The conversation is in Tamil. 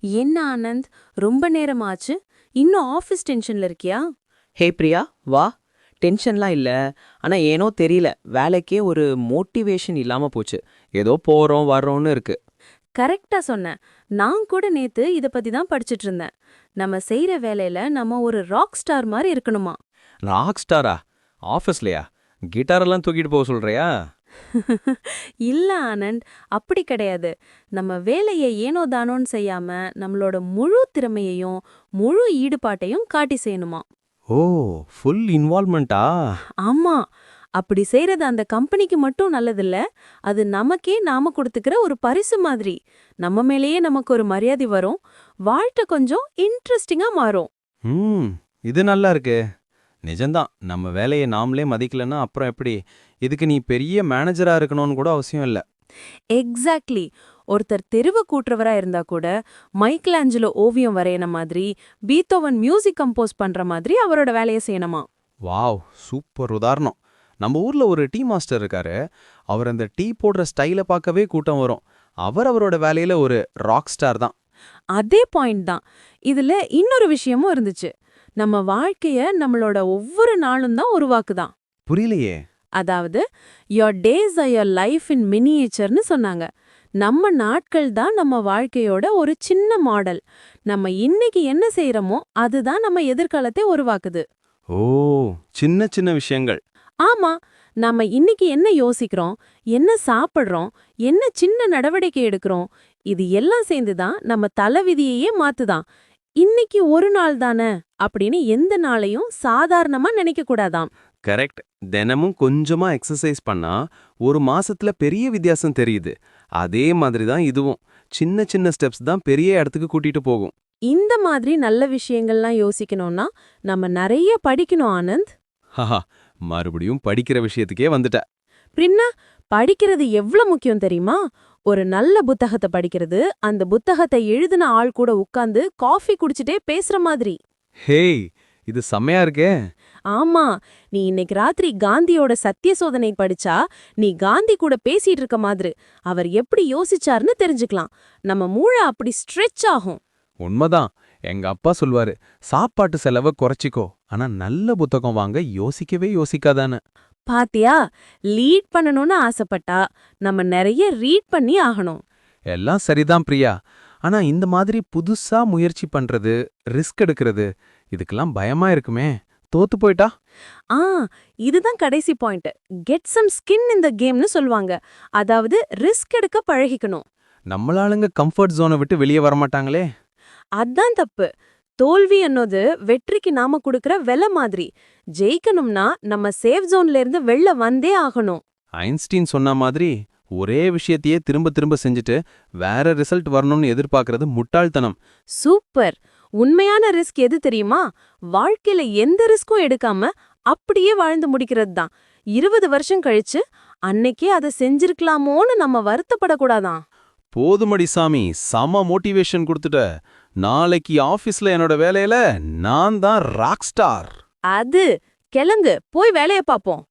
என்ன ஆனந்த்? ரொம்ப நேரமாச்சு. இன்னும் ஆஃபீஸ் டென்ஷன்ல இருக்கியா? ஹே பிரியா வா. டென்ஷன்லாம் இல்ல. ஆனா ஏனோ தெரியல. வேலைக்கே ஒரு மோட்டிவேஷன் இல்லாம போச்சு. ஏதோ போறோம் வர்றோம்னு இருக்கு. கரெக்டா சொன்னேன். நான் கூட நேத்து இத பத்தி தான் படிச்சிட்டு இருந்தேன். நம்ம செய்யற வேலையில நம்ம ஒரு ராக் ஸ்டார் மாதிரி இருக்கணுமா? ராக் ஸ்டாரா ஆஃபீஸ்லையா கிட்டாரெல்லாம் தூக்கிட்டு போக சொல்றியா? இல்ல ஆனந்த் அப்படி கிடையாது. நம்ம வேலையை ஏனோ தானோன்னு செய்யாம நம்மளோட முழு திறமையையும் முழு ஈடுபாட்டையும் காட்டி செய்யணுமா? ஓ ஃபுல் இன்வால்மெண்ட்டா ஆமா. அப்படி செய்யறது அந்த கம்பெனிக்கு மட்டும் நல்லதில்ல. அது நமக்கே நாம கொடுத்துக்கிற ஒரு பரிசு மாதிரி. நம்ம மேலேயே நமக்கு ஒரு மரியாதை வரும். வாழ்க்கை கொஞ்சம் இன்ட்ரெஸ்டிங்கா மாறும். ம் இது நல்லா இருக்கு. நிஜம்தான். நம்ம வேலையை நாமளே மதிக்கலன்னா அப்புறம் எப்படி? இதுக்கு நீ பெரிய மேனேஜரா இருக்கணும்னு கூட அவசியம் இல்ல. எக்ஸாக்ட்லி ஒருத்தர் தெருவு கூட்டுறவரா இருந்தா கூட மைக்கேல் ஆஞ்சலோ ஓவியம் வரையன மாதிரி பீத்தோவன் மியூசிக் கம்போஸ் பண்ற மாதிரி அவரோட வேலையை செய்யணுமா? வாவ் சூப்பர் உதாரணம். நம்ம ஊர்ல ஒரு டீ மாஸ்டர் இருக்காரு. அவர் அந்த டீ போடுற ஸ்டைலை பார்க்கவே கூட்டம் வரும். அவர் அவரோட வேலையில ஒரு ராக் ஸ்டார் தான். அதே பாயிண்ட் தான். இதுல இன்னொரு விஷயமும் இருந்துச்சு. நம்ம வாழ்க்கைய நம்மளோட ஒவ்வொரு நாளும் தான் உருவாக்குதான். புரியலையே. அதாவது your days are your life in மினியேச்சர்னு சொன்னாங்க. நம்ம நாட்கள் தான் நம்ம வாழ்க்கையோட ஒரு சின்ன மாடல் நம்ம இன்னைக்கு என்ன செய்யறோமோ அதுதான் நம்ம எதிர்காலத்தை உருவாக்குது. ஓ சின்ன சின்ன விஷயங்கள். ஆமா நாம இன்னைக்கு என்ன யோசிக்கிறோம் என்ன சாப்பிடுறோம் என்ன சின்ன நடவடிக்கை எடுக்கிறோம் இது எல்லாம் சேர்ந்துதான் நம்ம தலைவிதியையே மாத்துதான். இன்னைக்கு ஒரு நாள் தானே அப்படின்னு எந்த நாளையும் சாதாரணமா நினைக்க கூடாதாம். கரெக்ட். தினமும் கொஞ்சமா எக்ஸசைஸ் பண்ணா ஒரு மாசத்துல பெரிய வித்தியாசம் தெரியுது. அதே மாதிரி தான் இதுவும். சின்ன சின்ன ஸ்டெப்ஸ் தான் பெரிய இடத்துக்கு கூட்டிட்டு போகும். இந்த மாதிரி நல்ல விஷயங்கள்லாம் யோசிக்கணும்னா நம்ம நிறைய படிக்கணும் ஆனந்த். ஹஹா மறுபடியும் படிக்கிற விஷயத்துக்கே வந்துட்ட. பின்ன படிக்கிறது எவ்ளோ முக்கியம் தெரியுமா? ஒரு நல்ல புத்தகத்தை படிக்கிறது அந்த புத்தகத்தை எழுதின ஆள் கூட உட்கார்ந்து காஃபி குடிச்சிட்டே பேசுற மாதிரி. ஹேய் இது செம்மையா இருக்கே. ஆமா நீ இன்னைக்கு ராத்திரி காந்தியோட சத்திய சோதனை படிச்சா நீ காந்தி கூட பேசிட்டு இருக்க மாதிரி. அவர் எப்படி யோசிச்சாருன்னு தெரிஞ்சுக்கலாம். நம்ம மூளை அப்படி ஸ்ட்ரெச் ஆகும். உண்மைதான். எங்க அப்பா சொல்வாரு சாப்பாட்டு செலவை குறைச்சிக்கோ. ஆனா நல்ல புத்தகம் வாங்க யோசிக்கவே யோசிக்காதான்னு. பாத்தியா லீட் பண்ணணும்னு ஆசைப்பட்டா நம்ம நிறைய ரீட் பண்ணி ஆகணும். எல்லாம் சரிதான் பிரியா. ஆனா இந்த மாதிரி புதுசா முயற்சி பண்றது ரிஸ்க் எடுக்கிறது இதுக்கெல்லாம் பயமா இருக்குமே. தோத்து போயிட்டா? ஆ இதுதான் கடைசி பாயிண்ட். கெட் சம் ஸ்கின் இந்த கேம்னு சொல்லுவாங்க. அதாவது ரிஸ்க் எடுக்க பழகிக்கணும். நம்மளாளுங்க கம்ஃபர்ட் ஜோனை விட்டு வெளியே வர மாட்டாங்களே? அதான் தப்பு. தோல்வி என்னது? வெற்றிக்கு நாம கொடுக்கற வெலை மாதிரி. ஜெயிக்கணும்னா நம்ம சேஃப் ஜோன்ல இருந்து வெளில வந்தே ஆகணும். ஐன்ஸ்டீன் சொன்ன மாதிரி ஒரே விஷயத்தையே திரும்ப திரும்ப செஞ்சுட்டு வேற ரிசல்ட் வரணும்னு எதிர்பார்க்கறது முட்டாள்தனம். சூப்பர். உண்மையான ரிஸ்க் எது தெரியுமா? வாழ்க்கையில எந்த ரிஸ்க்கும் எடுக்காம அப்படியே வாழ்ந்து முடிக்கிறது தான் இருபது வருஷம் கழிச்சு அன்னைக்கே அதை செஞ்சிருக்கலாமோன்னு நம்ம வருத்தப்படக்கூடாதான். போதுமடி சாமி செம மோட்டிவேஷன் கொடுத்துட்ட. நாளைக்கு ஆபீஸ்ல என்னோட வேலையில நான் தான் ராக் ஸ்டார் அது கிளம்பு போய் வேலைய பாப்போம்